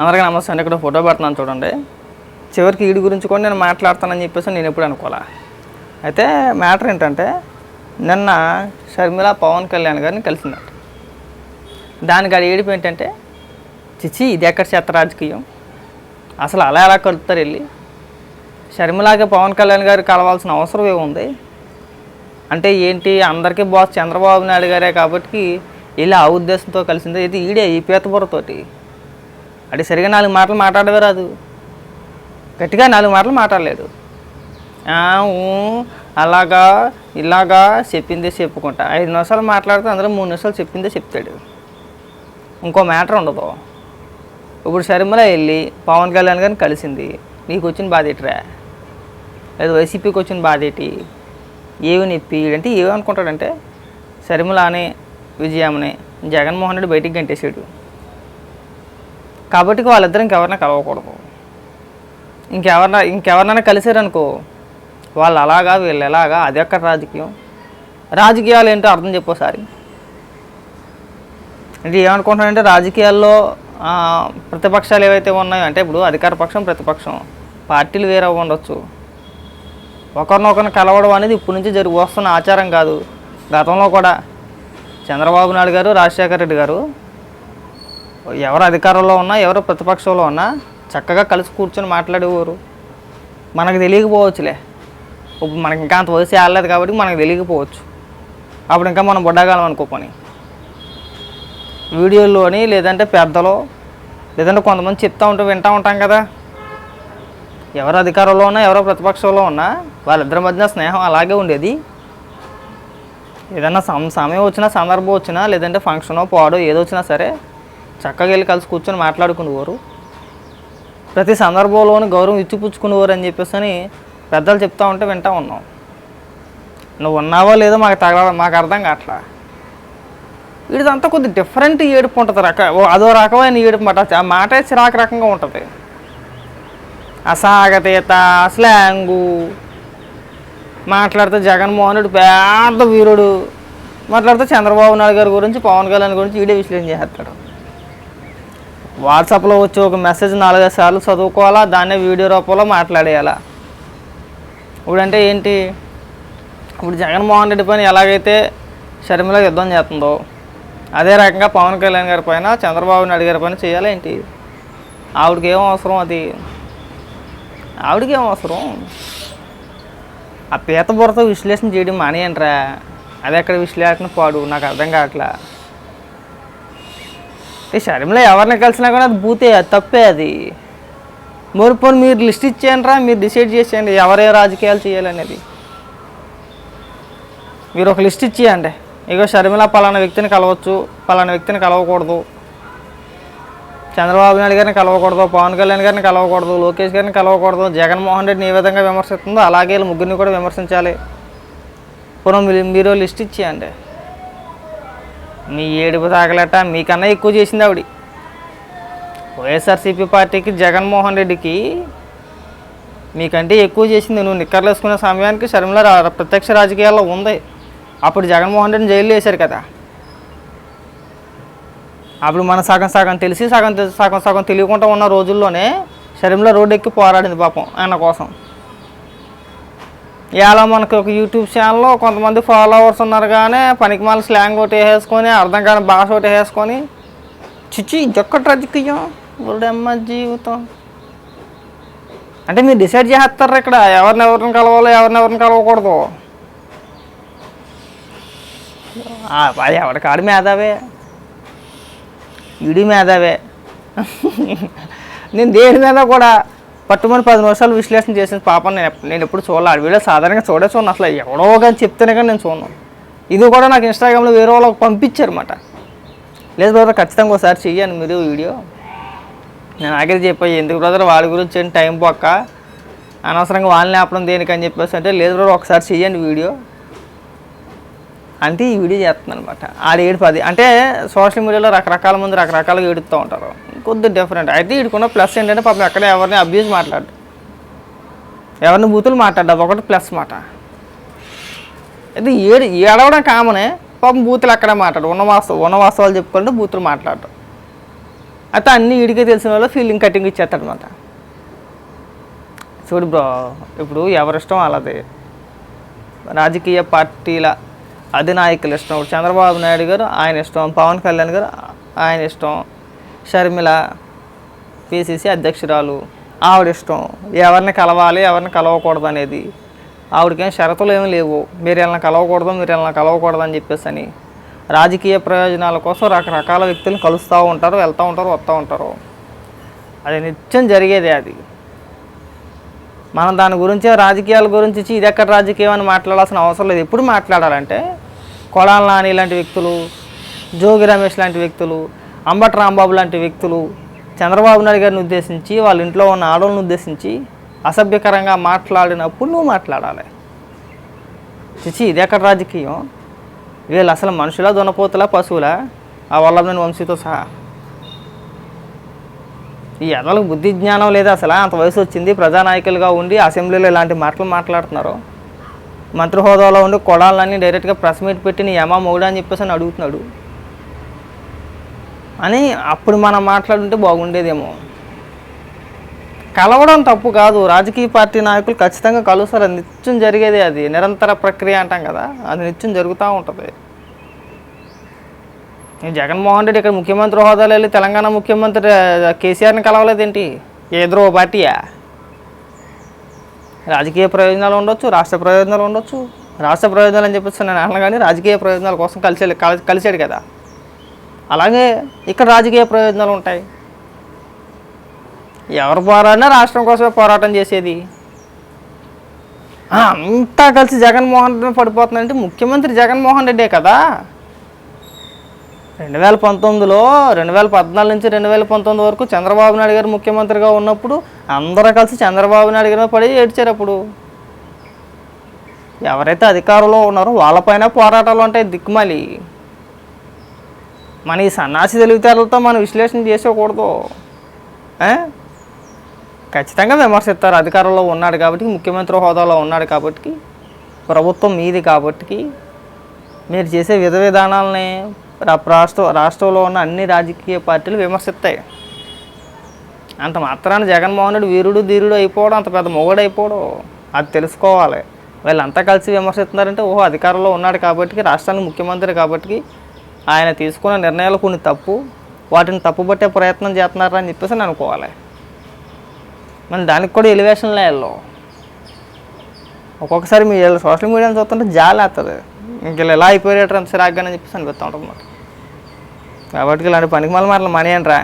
అందరికీ నమస్తే అండి. ఇక్కడ ఫోటో పెడుతున్నాను చూడండి. చివరికి వీడి గురించి కూడా నేను మాట్లాడతానని చెప్పేసి నేను ఎప్పుడు అనుకోలే. అయితే మ్యాటర్ ఏంటంటే నిన్న షర్మిల పవన్ కళ్యాణ్ గారిని కలిసిందట. దానికి అది ఏడిపి ఏంటంటే చిచి ఇది ఎక్కడ చెత్త రాజకీయం? అసలు అలా ఎలా కలుపుతారు వెళ్ళి? షర్మిలాగా పవన్ కళ్యాణ్ గారు కలవాల్సిన అవసరం ఏముంది? అంటే ఏంటి? అందరికీ బాస్ చంద్రబాబు నాయుడు గారే కాబట్టి ఇలా ఆ ఉద్దేశంతో కలిసిందే. ఇది ఈడే ఈ పీతబుర్రతోటి అది సరిగా నాలుగు మాటలు మాట్లాడవే రాదు. గట్టిగా నాలుగు మాటలు మాట్లాడలేడు అలాగా ఇలాగా చెప్పిందే చెప్పుకుంటా. ఐదు నిమిషాలు మాట్లాడితే అందులో మూడు నిమిషాలు చెప్పిందే చెప్తాడు. ఇంకో మ్యాటర్ ఉండదు. ఇప్పుడు శర్మల వెళ్ళి పవన్ కళ్యాణ్ గారిని కలిసింది. నీకు వచ్చిన బాధ ఏంటిరా? లేదు వైసీపీకి వచ్చిన బాధ ఏంటి? ఏవి నొప్పి? అంటే ఏమనుకుంటాడంటే శర్మలానే అని జగన్మోహన్ రెడ్డి బయటికి గంటేసాడు కాబట్టి వాళ్ళిద్దరు ఇంకెవరినా కలవకూడదు. ఇంకెవరిన ఇంకెవరినైనా కలిసారనుకో వాళ్ళు అలాగా వీళ్ళు ఎలాగా అది ఎక్కడ రాజకీయం. రాజకీయాలు ఏంటో అర్థం చెప్పోసారి అంటే ఏమనుకుంటున్నానంటే రాజకీయాల్లో ప్రతిపక్షాలు ఏవైతే ఉన్నాయో అంటే ఇప్పుడు అధికార పక్షం ప్రతిపక్షం పార్టీలు వేరే ఉండొచ్చు. ఒకరినొకరిని కలవడం అనేది ఇప్పటి నుంచి జరిగి వస్తున్న ఆచారం కాదు. గతంలో కూడా చంద్రబాబు నాయుడు గారు రాజశేఖర రెడ్డి గారు ఎవరు అధికారంలో ఉన్నా ఎవరు ప్రతిపక్షంలో ఉన్నా చక్కగా కలిసి కూర్చొని మాట్లాడేవారు. మనకు తెలియకపోవచ్చులే. ఇప్పుడు మనకి ఇంకా అంత వయసు ఆడలేదు కాబట్టి మనకు తెలియకపోవచ్చు. అప్పుడు ఇంకా మనం బుడ్డగాలం అనుకోపని వీడియోల్లోని లేదంటే పెద్దలో లేదంటే కొంతమంది చెప్తూ ఉంటూ వింటూ ఉంటాం కదా. ఎవరు అధికారంలో ఉన్నా ఎవరో ప్రతిపక్షంలో ఉన్నా వాళ్ళిద్దరి మధ్యన స్నేహం అలాగే ఉండేది. ఏదన్నా సమ సమయం వచ్చినా సందర్భం వచ్చినా లేదంటే ఫంక్షనో పాడో ఏదో వచ్చినా సరే చక్కగా వెళ్ళి కలిసి కూర్చొని మాట్లాడుకునేవారు. ప్రతి సందర్భంలోనూ గౌరవం ఇచ్చిపుచ్చుకునేవారు అని చెప్పేసి అని పెద్దలు చెప్తా ఉంటే వింటా ఉన్నాం. నువ్వు ఉన్నావో లేదో మాకు తగల మాకు అర్థం కావట్లా. వీడిదంతా కొద్ది డిఫరెంట్ ఏడుపు ఉంటుంది. రక ఓ అదో రకమైన ఏడుపు మాట. ఆ మాట చిరాకు రకంగా ఉంటుంది. అసాగతీత స్లాంగు. మాట్లాడితే జగన్మోహనుడు పెద్ద వీరుడు. మాట్లాడితే చంద్రబాబు నాయుడు గారి గురించి పవన్ కళ్యాణ్ గురించి వీడియో విశ్లేషణ చేస్తాడు. వాట్సాప్లో వచ్చి ఒక మెసేజ్ నాలుగైదు సార్లు చదువుకోవాలా? దాన్నే వీడియో రూపంలో మాట్లాడేయాలా? ఇప్పుడంటే ఏంటి? ఇప్పుడు జగన్మోహన్ రెడ్డి పైన ఎలాగైతే షర్మిల యుద్ధం చేస్తుందో అదే రకంగా పవన్ కళ్యాణ్ గారి పైన చంద్రబాబు నాయుడు గారి పైన చేయాలా ఏంటి? ఆవిడకి ఏం అవసరం అది? ఆవిడకి ఏం అవసరం? ఆ పీత బుర్రతో విశ్లేషణ చేయడం మానేయంట్రా అది ఎక్కడ విశ్లేషణ పాడు? నాకు అర్థం కావట్లా. ఈ షర్మిల ఎవరిని కలిసినా కూడా అది బూతే అది తప్పే అది. పోనీ మీరు లిస్ట్ ఇచ్చేయండిరా మీరు డిసైడ్ చేసేయండి ఎవరే రాజకీయాలు చేయాలనేది. మీరు ఒక లిస్ట్ ఇచ్చేయండి. ఇగో షర్మిల పలానా వ్యక్తిని కలవచ్చు పలానా వ్యక్తిని కలవకూడదు. చంద్రబాబు నాయుడు గారిని కలవకూడదు పవన్ కళ్యాణ్ గారిని కలవకూడదు లోకేష్ గారిని కలవకూడదు జగన్మోహన్ రెడ్డిని ఏ విధంగా విమర్శిస్తుందో అలాగే ముగ్గురిని కూడా విమర్శించాలి. పూర్వం మీరు మీరు లిస్ట్ ఇచ్చేయండి. మీ ఏడుపు తాగలేట మీకన్నా ఎక్కువ చేసింది ఆవిడ. వైఎస్ఆర్సీపీ పార్టీకి జగన్మోహన్ రెడ్డికి మీకంటే ఎక్కువ చేసింది నువ్వు నిక్కర్లు వేసుకునే సమయానికి షర్మిల ప్రత్యక్ష రాజకీయాల్లో ఉంది. అప్పుడు జగన్మోహన్ రెడ్డిని జైల్లో వేశారు కదా. అప్పుడు మన సగం సగం తెలిసి సగం సగం సగం తెలియకుండా ఉన్న రోజుల్లోనే షర్మిల రోడ్డు ఎక్కి పోరాడింది పాపం ఆయన కోసం. ఇలా మనకు ఒక యూట్యూబ్ ఛానల్లో కొంతమంది ఫాలోవర్స్ ఉన్నారు కానీ పనికి మళ్ళీ స్లాంగ్ ఒకటి వేసుకొని అర్థం కాని భాష ఒకటి వేసుకొని చిచ్చి ఇదొక్కటి రాజకీయం ఒడమ్మ జీవితం. అంటే మీరు డిసైడ్ చేస్తారు ఇక్కడ? ఎవరిని ఎవరిని కలవాలో ఎవరిని ఎవరిని కలవకూడదు? అది ఎవరికాడు మేధావే? ఇడి మేధావే? నేను దేని మీద కూడా పట్టుమని పది నిమిషాలు విశ్లేషణ చేసిన పాపం నేను నేను ఎప్పుడు చూడాలి. ఆ వీడియో సాధారణంగా చూడే చూడను. అసలు ఎవడో కానీ చెప్తేనే కానీ నేను చూడను. ఇది కూడా నాకు ఇన్స్టాగ్రామ్లో వేరే వాళ్ళకి పంపించారన్నమాట. లేదు బ్రదర్ ఖచ్చితంగా ఒకసారి చెయ్యండి మీరు వీడియో. నేను ఆఖరి చెప్పాను ఎందుకు బ్రదర్ వాళ్ళ గురించి టైం పక్క? అనవసరంగా వాళ్ళని ఆపడం దేనికని చెప్పేసి అంటే లేదు బ్రదర్ ఒకసారి చెయ్యండి వీడియో. అంటే ఈ వీడియో చేస్తున్నాను అనమాట ఆడు ఏడు పది అంటే సోషల్ మీడియాలో రకరకాల మంది రకరకాలుగా ఏడుస్తూ ఉంటారు. కొద్దిగా డిఫరెంట్ అయితే వీడుకున్న ప్లస్ ఏంటంటే పాపం ఎక్కడ ఎవరిని అబ్యూజ్ మాట్లాడు ఎవరిని బూతులు మాట్లాడు ఒకటి ప్లస్ మాట. అయితే ఏడు ఏడవడం కామనే పాపం బూతులు అక్కడే మాట్లాడు ఉన్న వాస్తవ ఉన్న వాస్తవాలు చెప్పుకుంటే బూతులు మాట్లాడటం అయితే అన్ని వీడికే తెలిసిన వాళ్ళు ఫీలింగ్ కటింగ్ ఇచ్చేస్తాడు అనమాట చూడు బ్రో ఇప్పుడు ఎవరిష్టం అలాది రాజకీయ పార్టీల అధినాయకులు ఇష్టం. ఇప్పుడు చంద్రబాబు నాయుడు గారు ఆయన ఇష్టం పవన్ కళ్యాణ్ గారు ఆయన ఇష్టం షర్మిల పిసిసి అధ్యక్షురాలు ఆవిడ ఇష్టం. ఎవరిని కలవాలి ఎవరిని కలవకూడదు అనేది. ఆవిడకేం షరతులు ఏమీ లేవు. మీరు వెళ్ళిన కలవకూడదు మీరు వెళ్ళిన కలవకూడదు అని చెప్పేసి అని రాజకీయ ప్రయోజనాల కోసం రకరకాల వ్యక్తులను కలుస్తూ ఉంటారు వెళ్తూ ఉంటారు వస్తూ ఉంటారు. అది నిత్యం జరిగేదే అది. మనం దాని గురించి రాజకీయాల గురించి ఇది ఎక్కడ రాజకీయం అని మాట్లాడాల్సిన అవసరం లేదు. ఎప్పుడు మాట్లాడాలంటే కొడాల నాని లాంటి వ్యక్తులు జోగి రమేష్ లాంటి వ్యక్తులు అంబట్ రాంబాబు లాంటి వ్యక్తులు చంద్రబాబు నాయుడు గారిని ఉద్దేశించి వాళ్ళ ఇంట్లో ఉన్న ఆడవాళ్ళని ఉద్దేశించి అసభ్యకరంగా మాట్లాడినప్పుడు నువ్వు మాట్లాడాలి. చిచి ఇది ఎక్కడ రాజకీయం? వీళ్ళు అసలు మనుషుల దునపోతుల పశువుల? ఆ వల్లభనేని వంశీతో సహా. ఈ ఎదలకు బుద్ధి జ్ఞానం లేదా అసలు? అంత వయసు వచ్చింది ప్రజానాయకులుగా ఉండి అసెంబ్లీలో ఇలాంటి మాటలు మాట్లాడుతున్నారు. మంత్రి హోదాలో ఉండి కొడాలన్నీ డైరెక్ట్గా ప్రెస్ మీట్ పెట్టి నీ యమా మొగుడా అని చెప్పేసి అని అడుగుతున్నాడు. అని అప్పుడు మనం మాట్లాడుంటే బాగుండేదేమో. కలవడం తప్పు కాదు. రాజకీయ పార్టీ నాయకులు ఖచ్చితంగా కలుస్తారు అది నిత్యం జరిగేదే అది. నిరంతర ప్రక్రియ అంటాం కదా అది నిత్యం జరుగుతూ ఉంటుంది. జగన్మోహన్ రెడ్డి ఇక్కడ ముఖ్యమంత్రి హోదాలో వెళ్ళి తెలంగాణ ముఖ్యమంత్రి కేసీఆర్ని కలవలేదేంటి? ఏదో ఓ పార్టీయా? రాజకీయ ప్రయోజనాలు ఉండొచ్చు రాష్ట్ర ప్రయోజనాలు ఉండొచ్చు. రాష్ట్ర ప్రయోజనాలు అని చెప్పేసి నేను అన్నా కానీ రాజకీయ ప్రయోజనాల కోసం కలిసి కలిసాడు కదా. అలాగే ఇక్కడ రాజకీయ ప్రయోజనాలు ఉంటాయి. ఎవరు పోరాడినా రాష్ట్రం కోసమే పోరాటం చేసేది. అంతా కలిసి జగన్మోహన్ రెడ్డి పడిపోతుందంటే ముఖ్యమంత్రి జగన్మోహన్ రెడ్డే కదా. రెండు వేల పంతొమ్మిదిలో రెండు వేల పద్నాలుగు నుంచి రెండు వేల పంతొమ్మిది వరకు చంద్రబాబు నాయుడు గారు ముఖ్యమంత్రిగా ఉన్నప్పుడు అందరూ కలిసి చంద్రబాబు నాయుడు గారి పడి ఏడ్చారు అప్పుడు. ఎవరైతే అధికారంలో ఉన్నారో వాళ్ళపైన పోరాటాలు ఉంటాయి దిక్కుమాలి. మన ఈ సన్నాసి తెలివితేటలతో మనం విశ్లేషణ చేసుకోకూడదు ఖచ్చితంగా విమర్శిస్తారు. అధికారంలో ఉన్నాడు కాబట్టి ముఖ్యమంత్రి హోదాలో ఉన్నాడు కాబట్టి ప్రభుత్వం మీది కాబట్టి మీరు చేసే విధ విధానాలని రాష్ట్ర రాష్ట్రంలో ఉన్న అన్ని రాజకీయ పార్టీలు విమర్శిస్తాయి. అంత మాత్రాన జగన్మోహన్ రెడ్డి వీరుడు ధీరుడు అయిపోవడం అంత పెద్ద మొగుడు అయిపోవడం అది తెలుసుకోవాలి. వీళ్ళంతా కలిసి విమర్శిస్తున్నారంటే ఓహో అధికారంలో ఉన్నాడు కాబట్టి రాష్ట్రానికి ముఖ్యమంత్రి కాబట్టి ఆయన తీసుకున్న నిర్ణయాలు కొన్ని తప్పు. వాటిని తప్పుపట్టే ప్రయత్నం చేస్తున్నారని అని చెప్పేసి నేను అనుకోవాలి. మన దానికి కూడా ఎలివేషన్ లేయాలో ఒక్కొక్కసారి మీ సోషల్ మీడియాని చూస్తుంటే జాలి వస్తుంది ఇంక ఇలా ఎలా అయిపోయారు అంత సిరాగ్గానని చెప్పేసి అనిపిస్తూ ఉంటుంది కాబట్టి ఇలాంటి పనికి మళ్ళీ మరల మనీ అంటరా